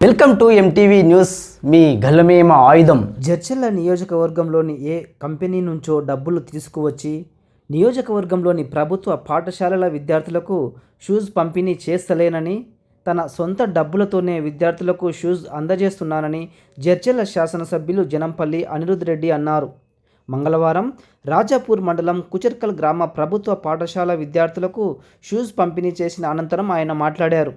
Welcome to MTV news మీ గల్లమేమ ఆయుధం. జడ్చర్ల నియోజకవర్గంలోని ఏ కంపెనీ నుంచో డబ్బులు తీసుకువచ్చి నియోజకవర్గంలోని ప్రభుత్వ పాఠశాలల విద్యార్థులకు షూస్ పంపిణీ చేస్తలేనని తన సొంత డబ్బులతోనే విద్యార్థులకు షూస్ అందజేస్తున్నానని జడ్చర్ల శాసనసభ్యులు జనంపల్లి అనిరుద్ రెడ్డి అన్నారు. మంగళవారం రాజాపూర్ మండలం కుచర్కల్ గ్రామ ప్రభుత్వ పాఠశాల విద్యార్థులకు షూస్ పంపిణీ చేసిన అనంతరం ఆయన మాట్లాడారు.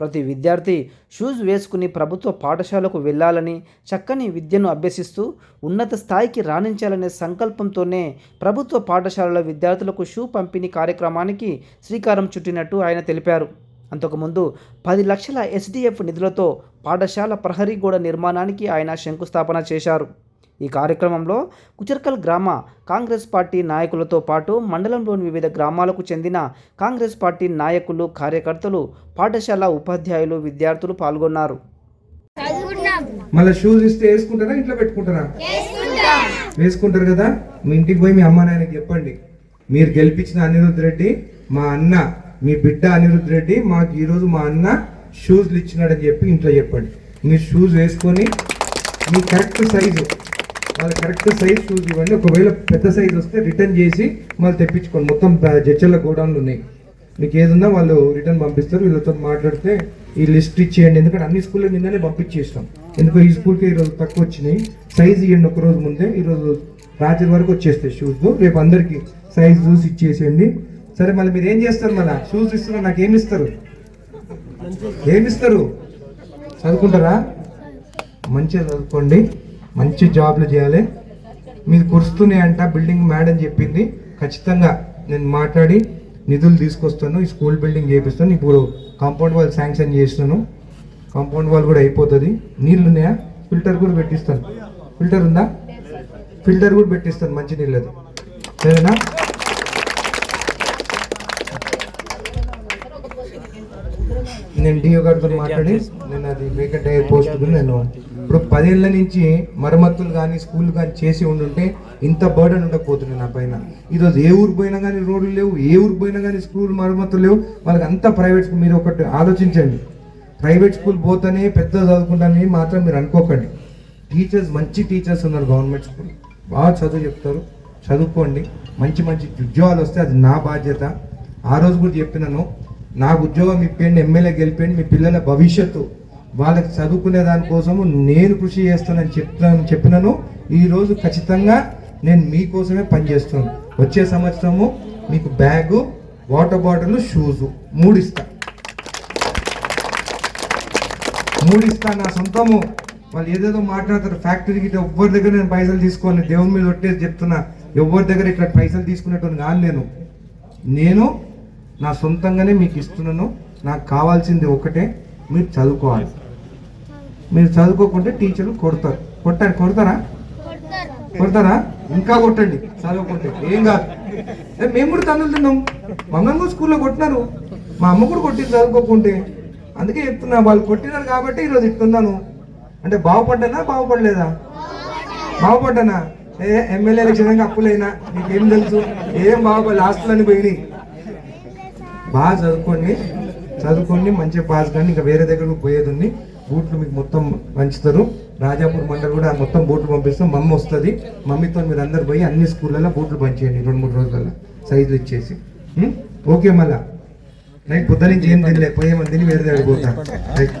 ప్రతి విద్యార్థి షూస్ వేసుకుని ప్రభుత్వ పాఠశాలకు వెళ్ళాలని చక్కని విద్యను అభ్యసిస్తూ ఉన్నత స్థాయికి రాణించాలనే సంకల్పంతోనే ప్రభుత్వ పాఠశాలల విద్యార్థులకు షూ పంపిణీ కార్యక్రమానికి శ్రీకారం చుట్టినట్టు ఆయన తెలిపారు. అంతకుముందు పది లక్షల ఎస్డిఎఫ్ నిధులతో పాఠశాల ప్రహరీ గోడ నిర్మాణానికి ఆయన శంకుస్థాపన చేశారు. ఈ కార్యక్రమంలో కుచర్కల్ గ్రామ కాంగ్రెస్ పార్టీ నాయకులతో పాటు మండలంలోని వివిధ గ్రామాలకు చెందిన కాంగ్రెస్ పార్టీ నాయకులు కార్యకర్తలు పాఠశాల ఉపాధ్యాయులు విద్యార్థులు పాల్గొన్నారు. మళ్ళీ షూస్ ఇస్తే వేసుకుంటారా? ఇంట్లో పెట్టుకుంటారా? వేసుకుంటారు కదా? మీ ఇంటికి పోయి మీ అమ్మ నాయనకి చెప్పండి. మీరు గెలిపించిన అనిరుద్ రెడ్డి మా అన్న మీ బిడ్డ అనిరుద్ రెడ్డి మాకు ఈరోజు మా అన్న షూస్లు ఇచ్చినాడని చెప్పి ఇంట్లో చెప్పండి. మీరు షూస్ వేసుకొని మీ కరెక్ట్ సైజు వాళ్ళు కరెక్ట్ సైజ్ షూస్ ఇవ్వండి ఒకవేళ పెద్ద సైజ్ వస్తే రిటర్న్ చేసి మళ్ళీ తెప్పించుకోండి. మొత్తం జడ్చర్ల గోడౌన్లు ఉన్నాయి. మీకు ఏదన్నా వాళ్ళు రిటర్న్ పంపిస్తారు. వీళ్ళతో మాట్లాడితే ఈ లిస్ట్ ఇచ్చేయండి. ఎందుకంటే అన్ని స్కూల్లో నిన్ననే పంపించేస్తాం ఎందుకు ఈ స్కూల్కి ఈరోజు తక్కువ వచ్చినాయి. సైజ్ ఇవ్వండి ఒక రోజు ముందే. ఈరోజు రాత్రి వరకు వచ్చేస్తాయి షూస్ రేపు అందరికి సైజ్ చూసి ఇచ్చేసేయండి. సరే మళ్ళీ మీరు ఏం చేస్తారు మళ్ళీ? షూస్ ఇస్తున్నారు. నాకు ఏమి ఇస్తారు? ఏమి ఇస్తారు? చదువుకుంటారా? మంచిగా చదువుకోండి. మంచి జాబ్లు చేయాలి. మీరు కురుస్తున్నాయి అంట బిల్డింగ్ మేడం చెప్పింది. ఖచ్చితంగా నేను మాట్లాడి నిధులు తీసుకొస్తాను ఈ స్కూల్ బిల్డింగ్ చేపిస్తాను. ఇప్పుడు కాంపౌండ్ వాల్ శాంక్షన్ చేస్తాను కాంపౌండ్ వాల్ కూడా అయిపోతుంది. నీళ్ళు ఉన్నాయా? ఫిల్టర్ కూడా పెట్టిస్తాను. ఫిల్టర్ ఉందా? ఫిల్టర్ కూడా పెట్టిస్తాను మంచి నీళ్ళది. సరేనా? నేను డిఓ గారితో మాట్లాడి నేను అది వేకెంట్ అయ్యే పోస్ట్ నేను ఇప్పుడు పదేళ్ళ నుంచి మరమ్మతులు కానీ స్కూల్ కానీ చేసి ఉండుంటే ఇంత బర్డన్ ఉండకపోతుంది నా పైన. ఈరోజు ఏ ఊరు పోయినా కానీ రోడ్లు లేవు ఏ ఊరు పోయినా కానీ స్కూల్ మరమ్మతులు లేవు. వాళ్ళకి అంతా ప్రైవేట్ స్కూల్ మీరు ఒకటి ఆలోచించండి. ప్రైవేట్ స్కూల్ పోతేనే పెద్ద చదువుకుంటానని మాత్రం మీరు అనుకోకండి. టీచర్స్ మంచి టీచర్స్ ఉన్నారు గవర్నమెంట్ స్కూల్. బాగా చదువు చెప్తారు. చదువుకోండి. మంచి మంచి ఉద్యోగాలు వస్తే అది నా బాధ్యత. ఆ రోజు కూడా చెప్పినాను నాకు ఉద్యోగం ఇప్పిండి ఎమ్మెల్యే గెలిపండి మీ పిల్లల భవిష్యత్తు. వాళ్ళకి చదువుకునే దానికోసము నేను కృషి చేస్తానని చెప్తాను చెప్పినను. ఈరోజు ఖచ్చితంగా నేను మీకోసమే పనిచేస్తాను వచ్చే సంవత్సరము మీకు బ్యాగు వాటర్ బాటిల్ షూజు మూడు ఇస్తా మూడు ఇస్తా నా సొంతము. వాళ్ళు ఏదేదో మాట్లాడతారు ఫ్యాక్టరీకి ఇట్లా ఎవ్వరి దగ్గర నేను పైసలు తీసుకోను. దేవుని మీద ఒట్టేసి చెప్తున్నా ఎవరి దగ్గర ఇట్లా పైసలు తీసుకునేటువంటి కాదు నేను. నేను నా సొంతంగానే మీకు ఇస్తున్నాను. నాకు కావాల్సింది ఒకటే మీరు చదువుకోవాలి. మీరు చదువుకోకుంటే టీచర్లు కొడతారు. కొట్టారు. కొడతారా? కొడతారా. ఇంకా కొట్టండి. చదువుకుంటే ఏం కాదు. మేము కూడా తన్నులు తిన్నాం. మమ్మల్ని కూడా స్కూల్లో కొట్టినారు. మా అమ్మ కూడా కొట్టింది చదువుకోకుంటే. అందుకే చెప్తున్నా వాళ్ళు కొట్టినారు కాబట్టి ఈరోజు ఇస్తున్నాను అంటే బాగుపడ్డానా? బాగుపడలేదా? బాగుపడ్డానా? ఏ ఎమ్మెల్యే ఎలక్షన్ అప్పులైనా? నీకేం తెలుసు? ఏం బాగుపడలేదు హాస్టల్ పోయినాయి. బాగా చదువుకోండి. చదువుకోండి మంచిగా పాస్ కానీ ఇంకా వేరే దగ్గరకు పోయేది ఉంది బూట్లు మీకు మొత్తం పంచుతారు. రాజాపూర్ మండలి కూడా మొత్తం బూట్లు పంపిస్తాం. మమ్మీ వస్తుంది. మమ్మీతో మీరు అందరు పోయి అన్ని స్కూళ్ళల్లో బూట్లు పంచేయండి రెండు మూడు రోజులలో సైజులు ఇచ్చేసి. ఓకే మళ్ళా. నైట్ పొద్దు నుంచి ఏం తినలే పోయేమని తిని వేరే దగ్గర పోతా. రైట్.